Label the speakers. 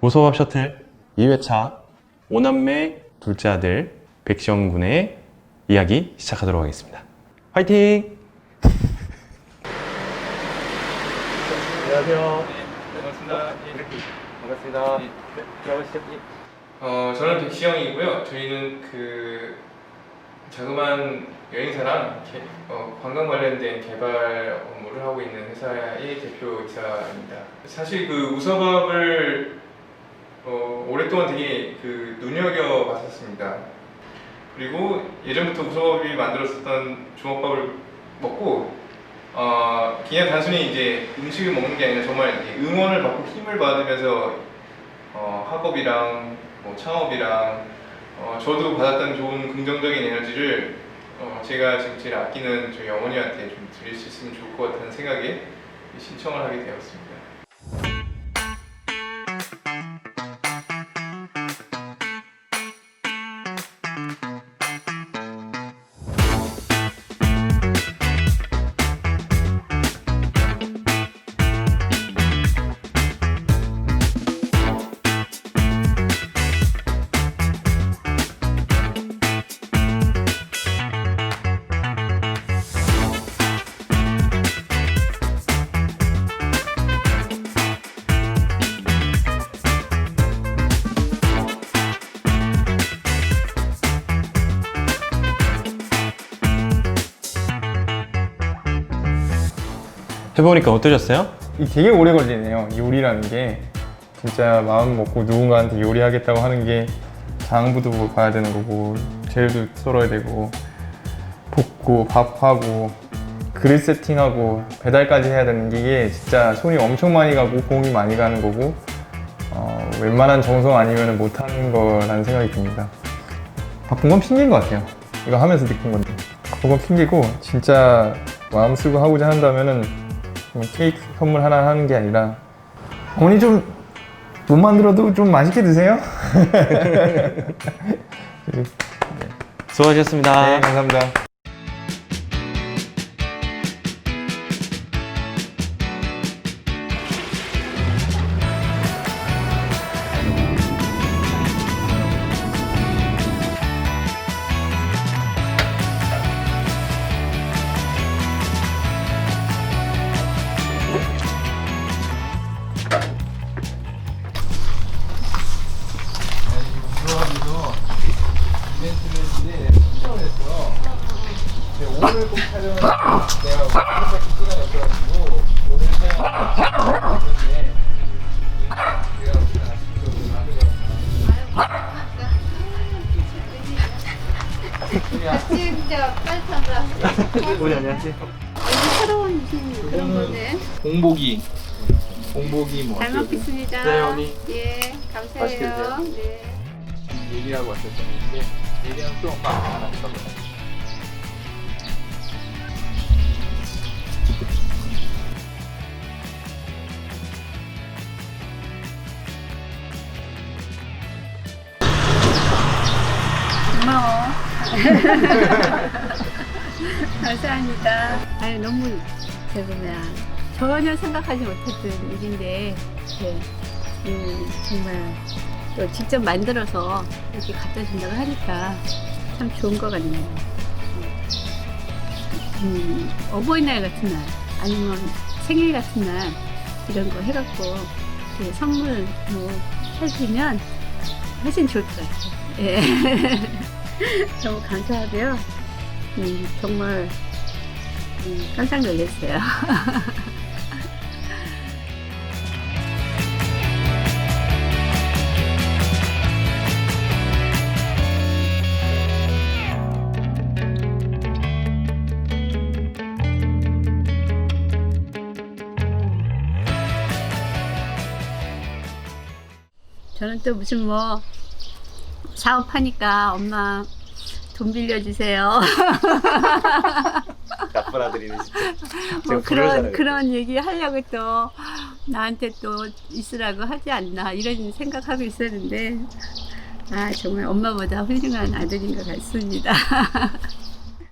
Speaker 1: 무소밥 셔틀 2회차 오남매 둘째 아들 백시영 군의 이야기 시작하도록 하겠습니다. 화이팅! 안녕하세요.
Speaker 2: 반갑습니다.
Speaker 1: 반갑습니다.
Speaker 2: 네, 들어가시죠. 어, 저는 백시영이고요. 저희는 그 자그마한 여행사랑 개- 어, 관광 관련된 개발 업무를 하고 있는 회사의 대표이사입니다. 사실 그 우서밥을 어, 오랫동안 되게 그 눈여겨 봤었습니다. 그리고 예전부터 우서밥이 만들었었던 주먹밥을 먹고 어, 그냥 단순히 이제 음식을 먹는 게 아니라 정말 응원을 받고 힘을 받으면서 어, 학업이랑 뭐 창업이랑 어, 저도 받았던 좋은 긍정적인 에너지를 어, 제가 지금 제일 아끼는 저희 어머니한테 좀 드릴 수 있으면 좋을 것 같다는 생각에 신청을 하게 되었습니다. Thank you.
Speaker 1: 해보니까 어떠셨어요?
Speaker 3: 이 되게 오래 걸리네요. 요리라는 게 진짜 마음 먹고 누군가한테 요리하겠다고 하는 게 장부도 뭐 봐야 되는 거고 재료도 썰어야 되고 볶고 밥하고 그릇 세팅하고 배달까지 해야 되는 게 이게 진짜 손이 엄청 많이 가고 공이 많이 가는 거고 어, 웬만한 정성 아니면 못하는 거라는 생각이 듭니다. 바쁜 건 핑계인 것 같아요. 이거 하면서 느낀 건데 바쁜 건 핑계고 진짜 마음 쓰고 하고자 한다면은 뭐 케이크 선물 하나 하는 게 아니라 어머니 좀 못 만들어도 좀 맛있게 드세요.
Speaker 1: 수고하셨습니다.
Speaker 3: 네, 감사합니다. 오늘 꼭 촬영을 내가 오늘까지 시간이 없어가지고 오늘 촬영 있는데 제가 아침부터
Speaker 4: 진짜 빨리
Speaker 3: 우리 안녕하세요.
Speaker 4: 새로운 무슨 그런 건데.
Speaker 3: 공복이 공복이 뭐
Speaker 4: 잘 먹겠습니다.
Speaker 3: 네, 언니.
Speaker 4: 예, 감사해요. 네.
Speaker 3: 얘기하고 왔었는데 얘기는 좀안 왔던 거
Speaker 4: 고마 감사합니다. 아니 너무 저거 뭐야 전혀 생각하지 못했던 일인데 네, 음, 정말 또 직접 만들어서 이렇게 갖다 준다고 하니까 참 좋은 것 같네요. 음, 어버이날 같은 날 아니면 생일 같은 날 이런 거 해갖고 이렇게 선물 뭐 해주면 훨씬 좋을 것 같아요. 예. 너무 감사하고요. 음, 정말 음, 깜짝 놀랐어요. 저는 또 무슨 뭐 사업하니까 엄마 돈 빌려주세요.
Speaker 3: 나쁜 아들이네 진짜.
Speaker 4: 뭐 그런 그런 얘기 하려고 또 나한테 또 있으라고 하지 않나 이런 생각하고 있었는데 아 정말 엄마보다 훌륭한 아들인 것 같습니다.